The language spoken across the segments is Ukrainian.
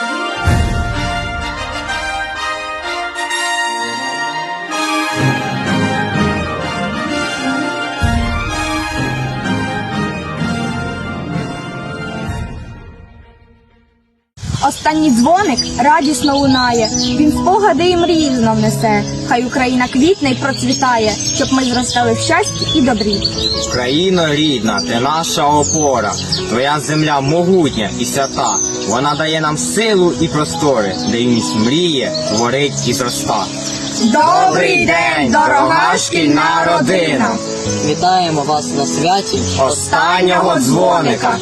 Thank you. Останній дзвоник радісно лунає. Він спогади і мрії знов несе. Хай Україна квітне й процвітає, щоб ми зростали в щасті і добрі. Україно рідна, ти наша опора, твоя земля могутня і свята. Вона дає нам силу і простори, де міць мріє, творить і зроста. Добрий день, дорога шкільна родина! Вітаємо вас на святі Останнього дзвоника.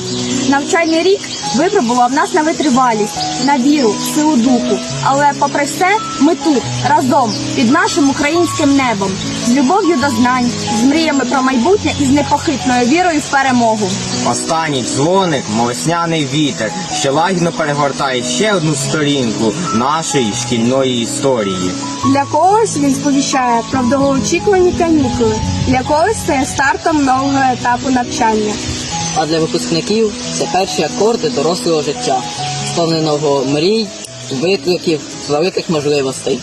Навчальний рік випробував нас на витривалість, на віру, силу духу. Але попри все, ми тут разом під нашим українським небом, з любов'ю до знань, з мріями про майбутнє і з непохитною вірою в перемогу. Останній дзвоник, молосняний вітер, що лагідно перегортає ще одну сторінку нашої шкільної історії. Для когось він сповіщає про довгоочікувані канікули, для когось стає стартом нового етапу навчання. А для випускників це перші акорди дорослого життя, сповненого мрій, викликів, великих можливостей.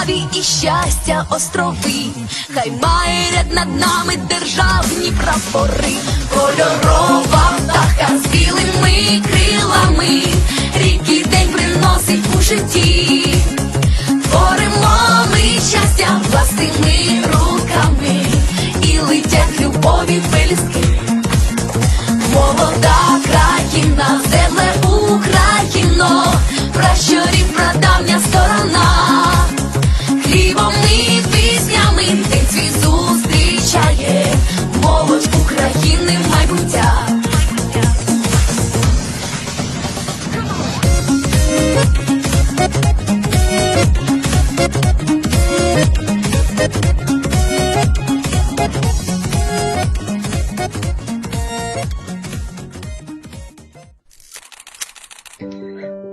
Золотаві, і щастя острови, хай має ряд над нами державні прапори, кольорова птаха з білими крилами, рідкий день приносить у житті. Творимо ми щастя власними руками. І летять любові пелюстки. Молода країна, земле Україно, пращурів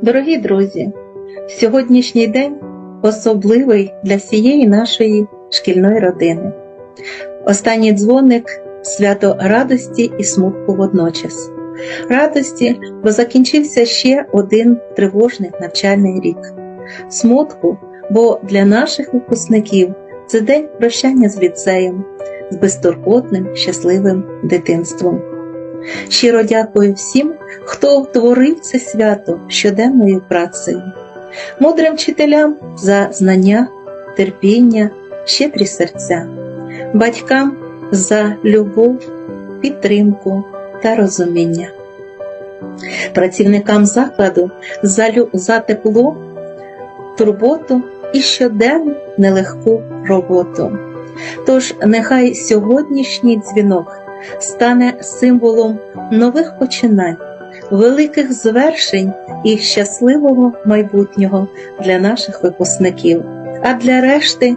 Дорогі друзі, сьогоднішній день особливий для всієї нашої шкільної родини. Останній дзвоник свято радості і смутку водночас. Радості, бо закінчився ще один тривожний навчальний рік. Смутку, бо для наших випускників це день прощання з ліцеєм, з безтурботним щасливим дитинством. Щиро дякую всім, хто творив це свято щоденною працею, мудрим вчителям за знання, терпіння, щедрі серця, батькам за любов, підтримку та розуміння, працівникам закладу за, за тепло, турботу і щоденну нелегку роботу. Тож нехай сьогоднішній дзвінок стане символом нових починань, великих звершень і щасливого майбутнього для наших випускників, а для решти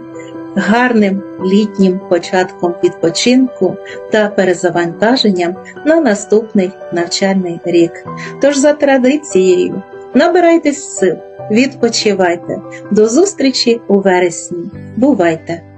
гарним літнім початком відпочинку та перезавантаженням на наступний навчальний рік. Тож за традицією набирайтесь сил, відпочивайте. До зустрічі у вересні. Бувайте!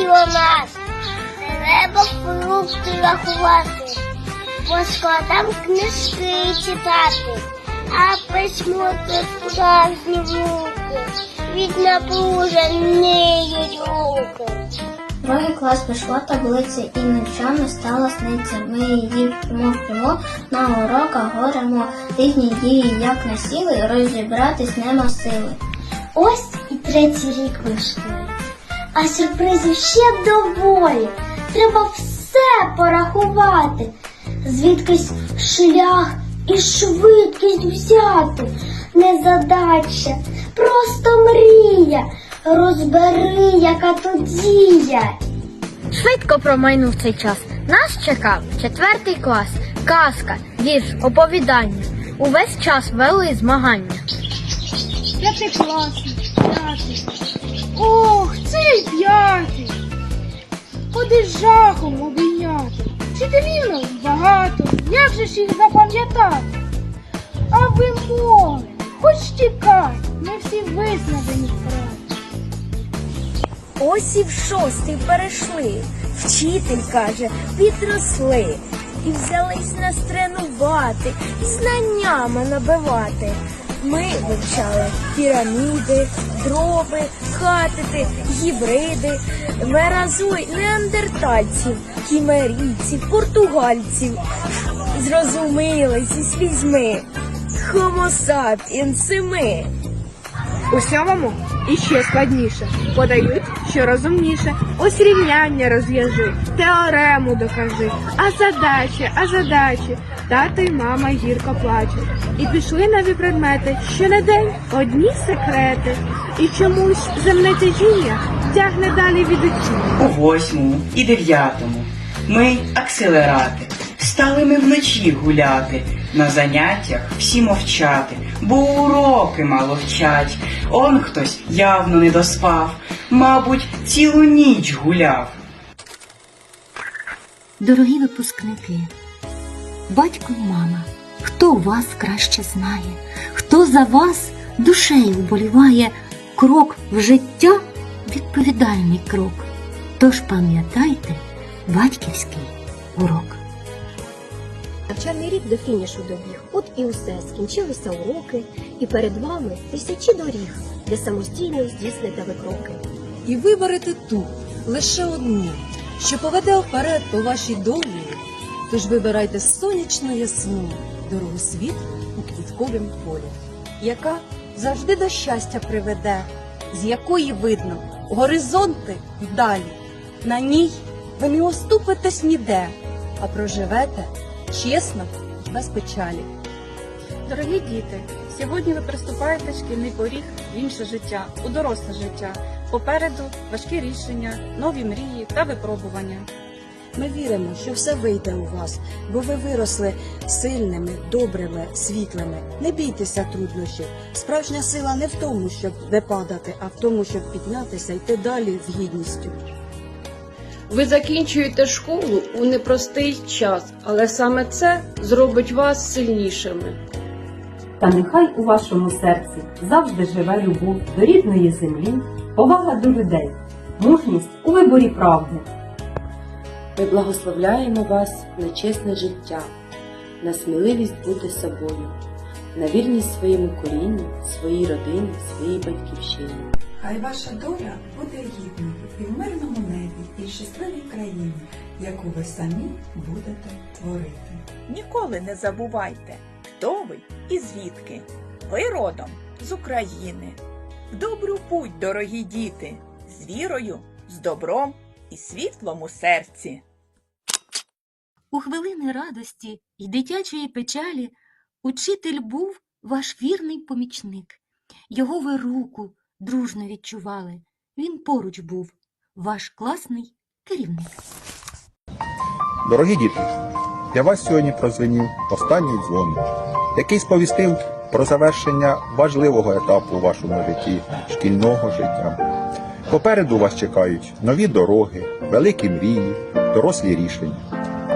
Зустріло нас, треба фрукти рахувати, бо складам книжки читати, а письмо це справжні внуки, від напруженіють руки. Другий клас пішла таблиця і ночами стала сниться. Ми її вчимо, вчимо, на уроках говоримо різні дії, як на сіли, розібратись нема сили. Ось і третій рік вийшли. А сюрпризів ще доволі. Треба все порахувати. Звідкись шлях і швидкість взяти. Не задача, просто мрія. Розбери, яка тут дія. Швидко промайнув цей час. Нас чекав четвертий клас, казка, вірш, оповідання. Увесь час вели змагання. П'ятикласник, п'ятий. Ох, цей п'ятий. Ходи жахом обійняти. Вчителів багато, як же ж їх запам'ятати? А ви море, хоч тікай, ми всі визнавані вкрай. Ось і в шостий перейшли. Вчитель каже, підросли. І взялись нас тренувати, знаннями набивати. Ми вивчали піраміди, дроби, хатити, гібриди, виразуй неандертальців, кімерійців, португальців. Зрозумілись із візьми. Homo sapiens ми. У сьомому іще складніше. Подають, що розумніше. Ось рівняння розв'яжи, теорему докажи. А задачі, а задачі. Тато й мама гірко плачуть. І пішли нові предмети. Що на день одні секрети. І чомусь земне тяжіння тягне далі від учіння. У восьмому і дев'ятому ми акселерати. Стали ми вночі гуляти, на заняттях всі мовчати, бо уроки мало вчать. Он хтось явно не доспав, мабуть, цілу ніч гуляв. Дорогі випускники, батько і мама, хто вас краще знає, хто за вас душею вболіває, крок в життя відповідальний крок. Тож пам'ятайте батьківський урок. Навчальний рік до фінішу добіг. От і усе, скінчилися уроки, і перед вами тисячі доріг, де самостійно здійсните ви кроки. і виберете ту, лише одну, що поведе вперед по вашій долі. Тож вибирайте сонячну ясну дорогу світ у квітковім полі, яка завжди до щастя приведе, з якої видно горизонти вдалі. На ній ви не оступитесь ніде, а проживете чесно і без печалі. Дорогі діти, сьогодні ви приступаєте шкільний поріг в інше життя, у доросле життя. Попереду важкі рішення, нові мрії та випробування. Ми віримо, що все вийде у вас, бо ви виросли сильними, добрими, світлими. Не бійтеся труднощів. Справжня сила не в тому, щоб не падати, а в тому, щоб піднятися, йти далі з гідністю. Ви закінчуєте школу у непростий час, але саме це зробить вас сильнішими. Та нехай у вашому серці завжди живе любов до рідної землі, повага до людей, мужність у виборі правди. Ми благословляємо вас на чесне життя, на сміливість бути собою, на вірність своєму корінню, своїй родині, своїй батьківщині. Хай ваша доля буде гідною і в мирному небі, і в щасливій країні, яку ви самі будете творити. Ніколи не забувайте, хто ви і звідки. Ви родом з України. В добру путь, дорогі діти, з вірою, з добром і світлом у серці. У хвилини радості й дитячої печалі учитель був ваш вірний помічник, Його ви руку дружно відчували. Він поруч був, ваш класний керівник. Дорогі діти, для вас сьогодні прозвенів останній дзвоник, який сповістив про завершення важливого етапу у вашому житті, шкільного життя. Попереду вас чекають нові дороги, великі мрії, дорослі рішення.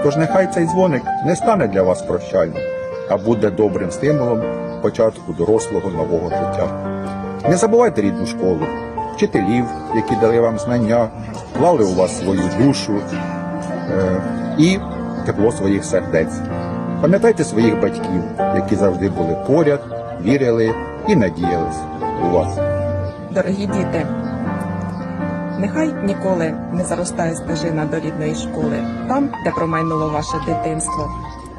Тож нехай цей дзвоник не стане для вас прощальним, а буде добрим стимулом початку дорослого нового життя. Не забувайте рідну школу, вчителів, які дали вам знання, вклали у вас свою душу е, і тепло своїх сердець. Пам'ятайте своїх батьків, які завжди були поряд, вірили і надіялись у вас. Дорогі діти, нехай ніколи не заростає стежина до рідної школи, там, де промайнуло ваше дитинство.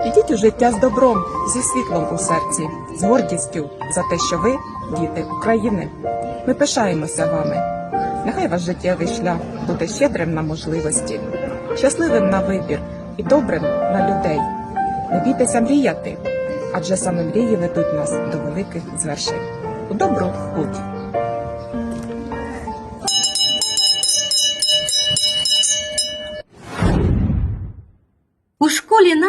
Ідіть у життя з добром, зі світлом у серці, з гордістю за те, що ви діти України. Ми пишаємося вами. Нехай ваш життєвий шлях буде щедрим на можливості, щасливим на вибір і добрим на людей. Не бійтеся мріяти, адже саме мрії ведуть нас до великих звершень. У добру путь!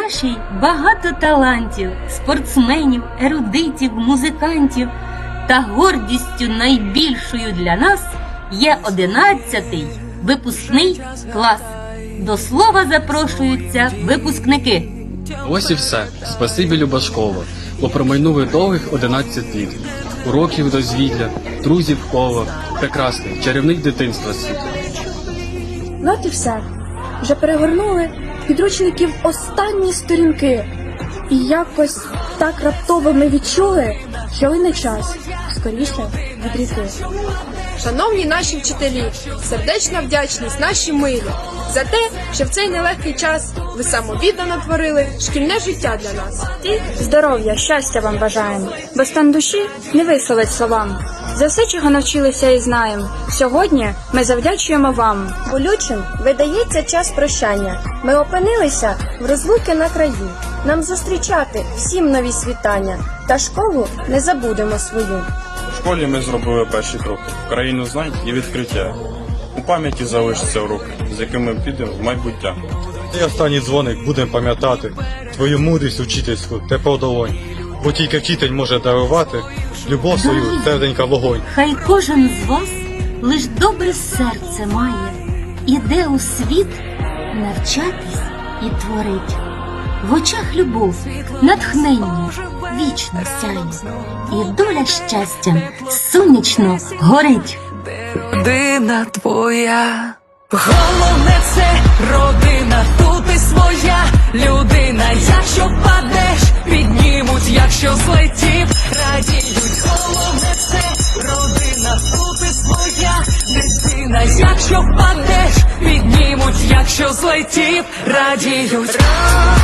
Нашій багато талантів, спортсменів, ерудитів, музикантів. Та гордістю найбільшою для нас є одинадцятий випускний клас. До слова запрошуються випускники. Ось і все. Спасибі, люба школа, бо промайнули довгих 11 літ. Уроків дозвілля, друзів кола, прекрасний, чарівник дитинства світ. От і все. Вже перегорнули підручників останні сторінки. І якось так раптово ми відчули, що і не час скоріше від ріки. Шановні наші вчителі, сердечна вдячність наші милі за те, що в цей нелегкий час ви самовіддано творили шкільне життя для нас. І Здоров'я, щастя вам бажаємо, бо стан душі не висловить словам. За все, чого навчилися і знаємо. Сьогодні ми завдячуємо вам. Болючим видається час прощання. Ми опинилися в розлуки на краю. Нам зустрічати всім нові світання, та школу не забудемо свою. У школі ми зробили перші кроки в країну знань і відкриття. У пам'яті залишаться уроки, з якими підемо в майбуття. Цей останній дзвоник будемо пам'ятати твою мудрість учительську, тепло долонь. Бо тільки вчитель може дарувати любов свою, серденька вогонь. Хай кожен з вас лиш добре серце має, іде у світ навчатись і творить. В очах любов, натхнення вічно сяє, і доля щастям сонячно горить. Родина твоя. Головне це родина, тут і своя людина. Якщо падеш, піднімуть, якщо злетів, радіють. Головне це родина, і своя дитина. Якщо впадеш, піднімуть, якщо злетів, радіють. Родина.